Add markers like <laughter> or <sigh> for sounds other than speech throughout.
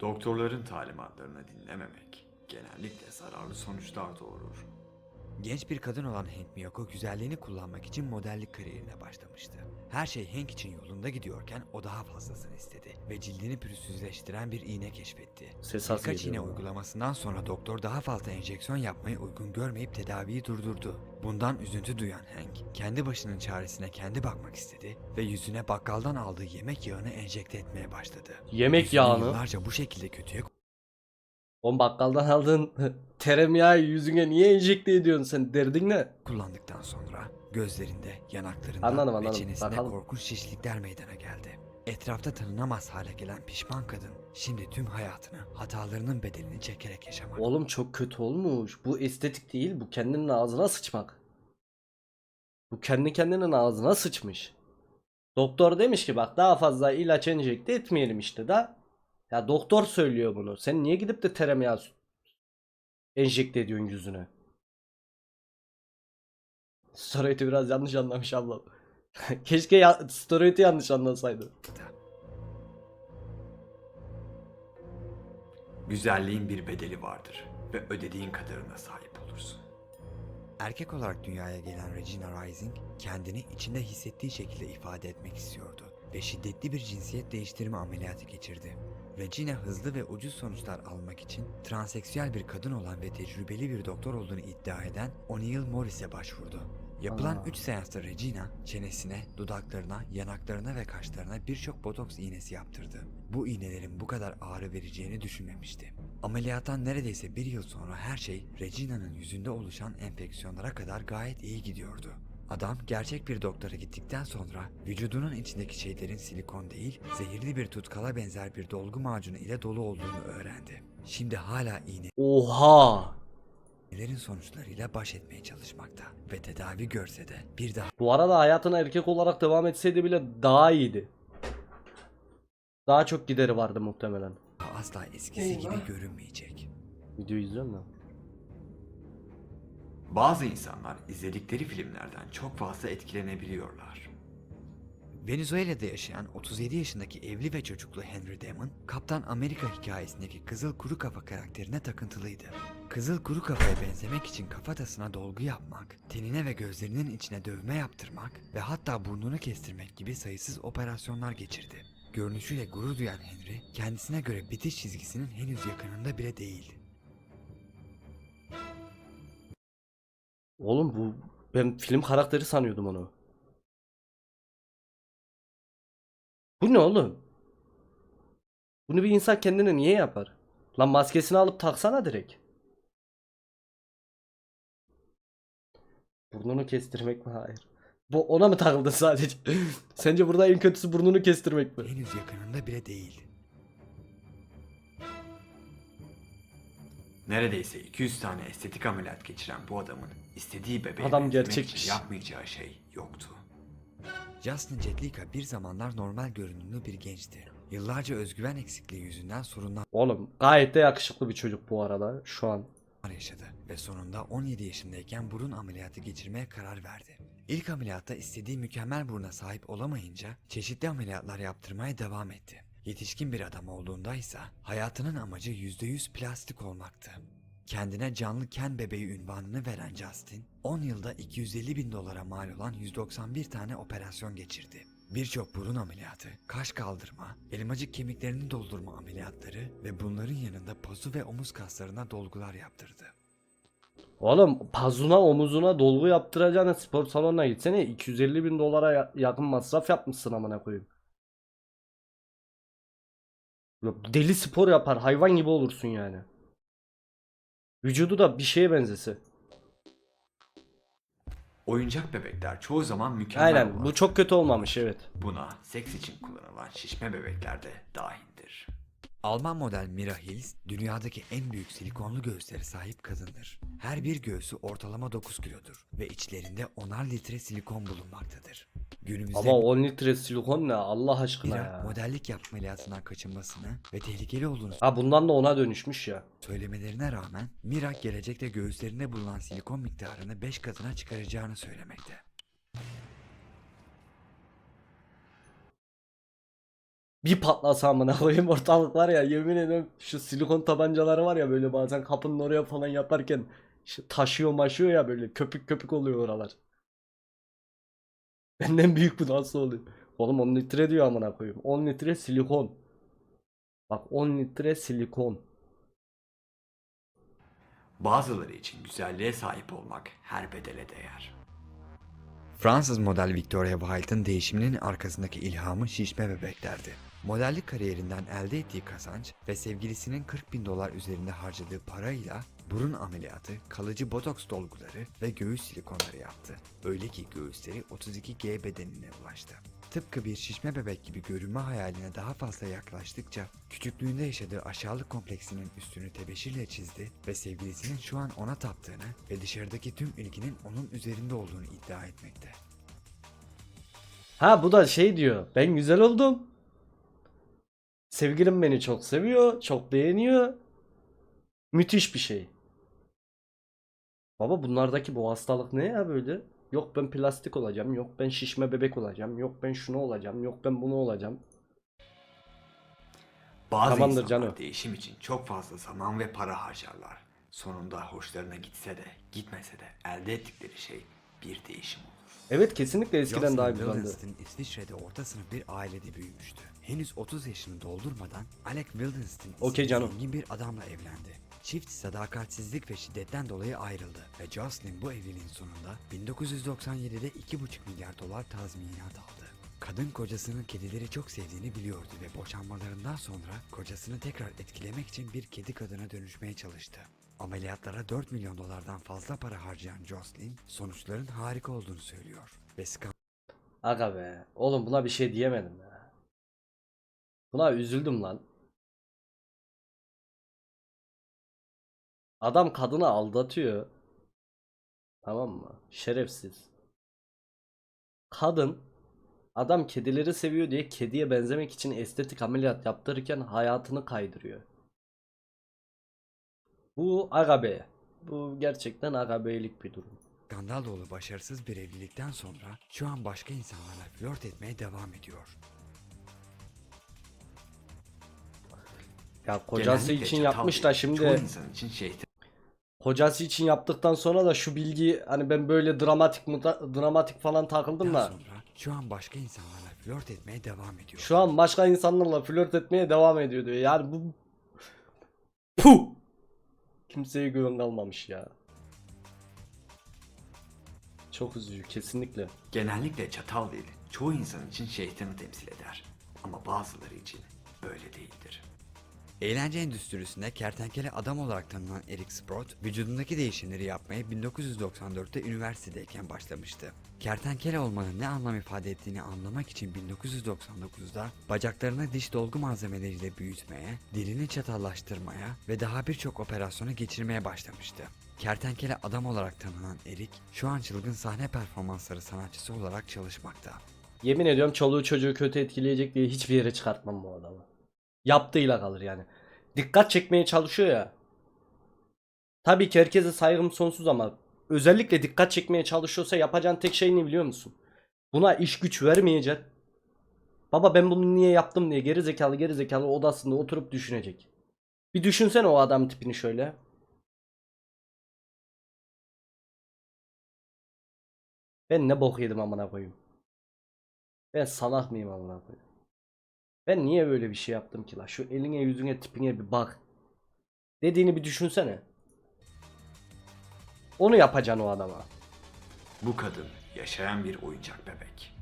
Doktorların talimatlarını dinlememek genellikle zararlı sonuçlar doğurur. Genç bir kadın olan Hank Miyoko güzelliğini kullanmak için modellik kariyerine başlamıştı. Her şey Hank için yolunda gidiyorken o daha fazlasını istedi ve cildini pürüzsüzleştiren bir iğne keşfetti. Ses Birkaç iğne uygulamasından sonra doktor daha fazla enjeksiyon yapmayı uygun görmeyip tedaviyi durdurdu. Bundan üzüntü duyan Hank, kendi başının çaresine kendi bakmak istedi ve yüzüne bakkaldan aldığı yemek yağını enjekte etmeye başladı. Yemek Yüzünü yağını. Yıllarca bu şekilde kötüye On bakkaldan aldığın <laughs> tereyağı yüzüne niye enjekte ediyorsun sen derdin ne? kullandıktan sonra gözlerinde, yanaklarında Anladım, ve anladım. çenesinde Bakalım. korkunç şişlikler meydana geldi. Etrafta tanınamaz hale gelen pişman kadın şimdi tüm hayatını hatalarının bedelini çekerek yaşamak. Oğlum çok kötü olmuş. Bu estetik değil bu kendinin ağzına sıçmak. Bu kendi kendinin ağzına sıçmış. Doktor demiş ki bak daha fazla ilaç enjekte etmeyelim işte da. Ya doktor söylüyor bunu. Sen niye gidip de tereyağı enjekte ediyorsun yüzüne? Steroidi biraz yanlış anlamış ablam. <laughs> Keşke ya, steroidi yanlış anlasaydı. Güzelliğin bir bedeli vardır ve ödediğin kadarına sahip olursun. Erkek olarak dünyaya gelen Regina Rising kendini içinde hissettiği şekilde ifade etmek istiyordu ve şiddetli bir cinsiyet değiştirme ameliyatı geçirdi. Regina hızlı ve ucuz sonuçlar almak için transseksüel bir kadın olan ve tecrübeli bir doktor olduğunu iddia eden O'Neill Morris'e başvurdu. Yapılan Aa. 3 seansta Regina çenesine, dudaklarına, yanaklarına ve kaşlarına birçok botoks iğnesi yaptırdı. Bu iğnelerin bu kadar ağrı vereceğini düşünmemişti. Ameliyattan neredeyse bir yıl sonra her şey Regina'nın yüzünde oluşan enfeksiyonlara kadar gayet iyi gidiyordu. Adam gerçek bir doktora gittikten sonra vücudunun içindeki şeylerin silikon değil, zehirli bir tutkala benzer bir dolgu macunu ile dolu olduğunu öğrendi. Şimdi hala Oha! iğnelerin sonuçlarıyla baş etmeye çalışmakta ve tedavi görse de bir daha Bu arada hayatına erkek olarak devam etseydi bile daha iyiydi. Daha çok gideri vardı muhtemelen. asla eskisi gibi görünmeyecek. Videoyu izliyorum da. Bazı insanlar izledikleri filmlerden çok fazla etkilenebiliyorlar. Venezuela'da yaşayan 37 yaşındaki evli ve çocuklu Henry Damon, Kaptan Amerika hikayesindeki Kızıl Kuru Kafa karakterine takıntılıydı. Kızıl Kuru Kafa'ya benzemek için kafatasına dolgu yapmak, tenine ve gözlerinin içine dövme yaptırmak ve hatta burnunu kestirmek gibi sayısız operasyonlar geçirdi. Görünüşüyle gurur duyan Henry, kendisine göre bitiş çizgisinin henüz yakınında bile değil. Oğlum bu ben film karakteri sanıyordum onu. Bu ne oğlum? Bunu bir insan kendine niye yapar? Lan maskesini alıp taksana direkt. Burnunu kestirmek mi? Hayır. Bu ona mı takıldı sadece? <laughs> Sence burada en kötüsü burnunu kestirmek mi? Henüz yakınında bile değil. Neredeyse 200 tane estetik ameliyat geçiren bu adamın istediği bebeğe Adam benzemek gerçekmiş. yapmayacağı şey yoktu. Justin Jetlika bir zamanlar normal görünümlü bir gençti. Yıllarca özgüven eksikliği yüzünden sorunlar Oğlum gayet de yakışıklı bir çocuk bu arada şu an. yaşadı ve sonunda 17 yaşındayken burun ameliyatı geçirmeye karar verdi. İlk ameliyatta istediği mükemmel buruna sahip olamayınca çeşitli ameliyatlar yaptırmaya devam etti. Yetişkin bir adam olduğunda ise hayatının amacı %100 plastik olmaktı. Kendine canlı Ken bebeği ünvanını veren Justin, 10 yılda 250 bin dolara mal olan 191 tane operasyon geçirdi. Birçok burun ameliyatı, kaş kaldırma, elmacık kemiklerini doldurma ameliyatları ve bunların yanında pozu ve omuz kaslarına dolgular yaptırdı. Oğlum pazuna omuzuna dolgu yaptıracağına spor salonuna gitsene 250 bin dolara ya- yakın masraf yapmışsın amına koyayım. Deli spor yapar hayvan gibi olursun yani. Vücudu da bir şeye benzesi. Oyuncak bebekler çoğu zaman mükemmel Aynen olan- bu çok kötü olmamış evet. Buna seks için kullanılan şişme bebekler de dahildir. Alman model Mira Hills, dünyadaki en büyük silikonlu göğüslere sahip kadındır. Her bir göğsü ortalama 9 kilodur ve içlerinde 10'ar litre silikon bulunmaktadır. Günümüzde Ama 10 litre silikon ne Allah aşkına Mira ya. modellik yapma ameliyatından kaçınmasını ve tehlikeli olduğunu Ha bundan da ona dönüşmüş ya. söylemelerine rağmen Mira gelecekte göğüslerinde bulunan silikon miktarını 5 katına çıkaracağını söylemekte. Bir patlasa amına koyayım ortalık var ya yemin ediyorum şu silikon tabancaları var ya böyle bazen kapının oraya falan yaparken işte taşıyor maşıyor ya böyle köpük köpük oluyor oralar. <laughs> Benden büyük bu nasıl oluyor? Oğlum 10 litre diyor amına koyayım. 10 litre silikon. Bak 10 litre silikon. Bazıları için güzelliğe sahip olmak her bedele değer. Fransız model Victoria Wilde'ın değişiminin arkasındaki ilhamı şişme bebeklerdi. Modellik kariyerinden elde ettiği kazanç ve sevgilisinin 40 bin dolar üzerinde harcadığı parayla burun ameliyatı, kalıcı botoks dolguları ve göğüs silikonları yaptı. Öyle ki göğüsleri 32G bedenine ulaştı. Tıpkı bir şişme bebek gibi görünme hayaline daha fazla yaklaştıkça küçüklüğünde yaşadığı aşağılık kompleksinin üstünü tebeşirle çizdi ve sevgilisinin şu an ona taptığını ve dışarıdaki tüm ilginin onun üzerinde olduğunu iddia etmekte. Ha bu da şey diyor. Ben güzel oldum. Sevgilim beni çok seviyor, çok beğeniyor. Müthiş bir şey. Baba bunlardaki bu hastalık ne ya böyle? Yok ben plastik olacağım, yok ben şişme bebek olacağım, yok ben şunu olacağım, yok ben bunu olacağım. Bazı Tamamdır insanlar canım. değişim için çok fazla zaman ve para harcarlar. Sonunda hoşlarına gitse de gitmese de elde ettikleri şey bir değişim olur. Evet kesinlikle eskiden Jocelyn daha güzeldi. Wildenstein İsviçre'de orta sınıf bir ailede büyümüştü. Henüz 30 yaşını doldurmadan Alec Wildenstein Okey isimli canım. zengin bir adamla evlendi. Çift sadakatsizlik ve şiddetten dolayı ayrıldı ve Jocelyn bu evliliğin sonunda 1997'de 2,5 milyar dolar tazminat aldı. Kadın kocasının kedileri çok sevdiğini biliyordu ve boşanmalarından sonra kocasını tekrar etkilemek için bir kedi kadına dönüşmeye çalıştı. Ameliyatlara 4 milyon dolardan fazla para harcayan Jocelyn sonuçların harika olduğunu söylüyor ve Aga be. Oğlum buna bir şey diyemedim ya. Buna üzüldüm lan. Adam kadını aldatıyor. Tamam mı? Şerefsiz. Kadın adam kedileri seviyor diye kediye benzemek için estetik ameliyat yaptırırken hayatını kaydırıyor. Bu aga be. Bu gerçekten aga beylik bir durum. Skandal dolu başarısız bir evlilikten sonra şu an başka insanlarla flört etmeye devam ediyor. Ya kocası Genellikle için yapmış da şimdi Çoğu insan için şeytan Kocası için yaptıktan sonra da şu bilgi hani ben böyle dramatik dramatik falan takıldım Daha da sonra şu an başka insanlarla flört etmeye devam ediyor. şu an başka insanlarla flört etmeye devam ediyor diyor. Yani bu Puh! Kimseye güven kalmamış ya. Çok üzücü kesinlikle. genellikle çatal değil, çoğu insan için şeytanı temsil eder. Ama bazıları için böyle değildir. Eğlence endüstrisinde kertenkele adam olarak tanınan Eric Sprott, vücudundaki değişimleri yapmaya 1994'te üniversitedeyken başlamıştı. Kertenkele olmanın ne anlam ifade ettiğini anlamak için 1999'da bacaklarını diş dolgu malzemeleriyle büyütmeye, dilini çatallaştırmaya ve daha birçok operasyonu geçirmeye başlamıştı. Kertenkele adam olarak tanınan Eric, şu an çılgın sahne performansları sanatçısı olarak çalışmakta. Yemin ediyorum çoluğu çocuğu kötü etkileyecek diye hiçbir yere çıkartmam bu adamı. Yaptığıyla kalır yani. Dikkat çekmeye çalışıyor ya. Tabii ki herkese saygım sonsuz ama özellikle dikkat çekmeye çalışıyorsa yapacağın tek şey ne biliyor musun? Buna iş güç vermeyecek. Baba ben bunu niye yaptım diye geri zekalı geri zekalı odasında oturup düşünecek. Bir düşünsene o adam tipini şöyle. Ben ne bok yedim amına koyayım. Ben salak mıyım amına koyayım? Ben niye böyle bir şey yaptım ki la? Şu eline yüzüne tipine bir bak. Dediğini bir düşünsene. Onu yapacaksın o adama. Bu kadın yaşayan bir oyuncak bebek.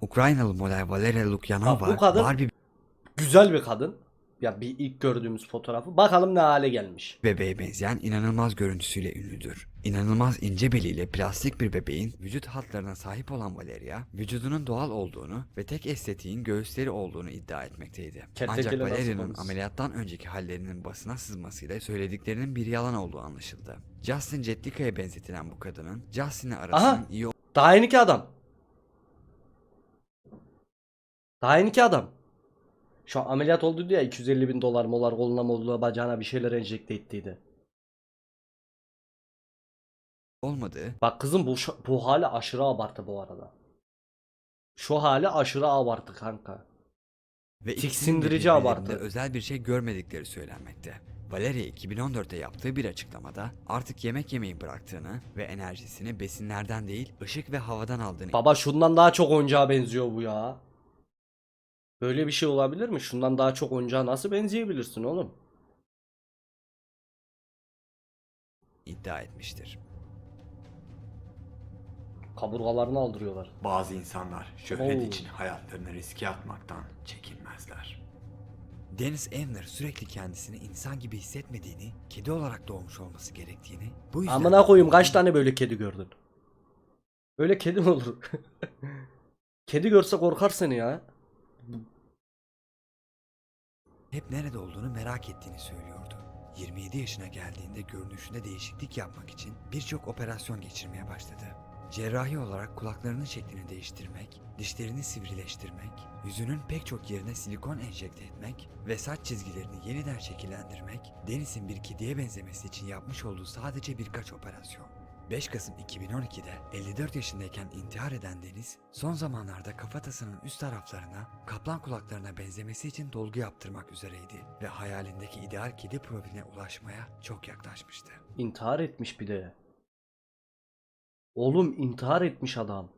Ukraynalı model Valeria Lukyanova, bu kadın- Barbie Güzel bir kadın. Ya bir ilk gördüğümüz fotoğrafı. Bakalım ne hale gelmiş. bebeğe benzeyen inanılmaz görüntüsüyle ünlüdür. İnanılmaz ince beliyle plastik bir bebeğin vücut hatlarına sahip olan Valeria, vücudunun doğal olduğunu ve tek estetiğin göğüsleri olduğunu iddia etmekteydi. Kertenkele Ancak Valeria'nın ameliyattan önceki hallerinin basına sızmasıyla söylediklerinin bir yalan olduğu anlaşıldı. Justin Jetlika'ya benzetilen bu kadının Justin'le arasının Aha! iyi Daha yeniki adam. Daha yeniki adam. Şu an ameliyat oldu diye 250 bin dolar molar koluna moluna bacağına bir şeyler enjekte ettiydi. olmadığı Bak kızım bu bu hali aşırı abartı bu arada. Şu hali aşırı abartı kanka. ve Tiksindirici abartı. özel bir şey görmedikleri söylenmekte. Valeria 2014'te yaptığı bir açıklamada artık yemek yemeyi bıraktığını ve enerjisini besinlerden değil ışık ve havadan aldığını Baba şundan daha çok oyuncağa benziyor bu ya. Böyle bir şey olabilir mi? Şundan daha çok oyuncağa nasıl benzeyebilirsin oğlum? iddia etmiştir. Kaburgalarını aldırıyorlar. Bazı insanlar şöhret Oo. için hayatlarını riske atmaktan çekinmezler. Dennis Evner sürekli kendisini insan gibi hissetmediğini, kedi olarak doğmuş olması gerektiğini, bu yüzden Amına koyayım kaç tane böyle kedi gördün? Öyle kedi mi olur? <laughs> kedi görse korkar seni ya. Hep nerede olduğunu merak ettiğini söylüyordu. 27 yaşına geldiğinde görünüşünde değişiklik yapmak için birçok operasyon geçirmeye başladı. Cerrahi olarak kulaklarının şeklini değiştirmek, dişlerini sivrileştirmek, yüzünün pek çok yerine silikon enjekte etmek ve saç çizgilerini yeniden şekillendirmek, Dennis'in bir kediye benzemesi için yapmış olduğu sadece birkaç operasyon. 5 Kasım 2012'de 54 yaşındayken intihar eden Deniz, son zamanlarda kafatasının üst taraflarına kaplan kulaklarına benzemesi için dolgu yaptırmak üzereydi ve hayalindeki ideal kedi profiline ulaşmaya çok yaklaşmıştı. İntihar etmiş bir de. Oğlum intihar etmiş adam.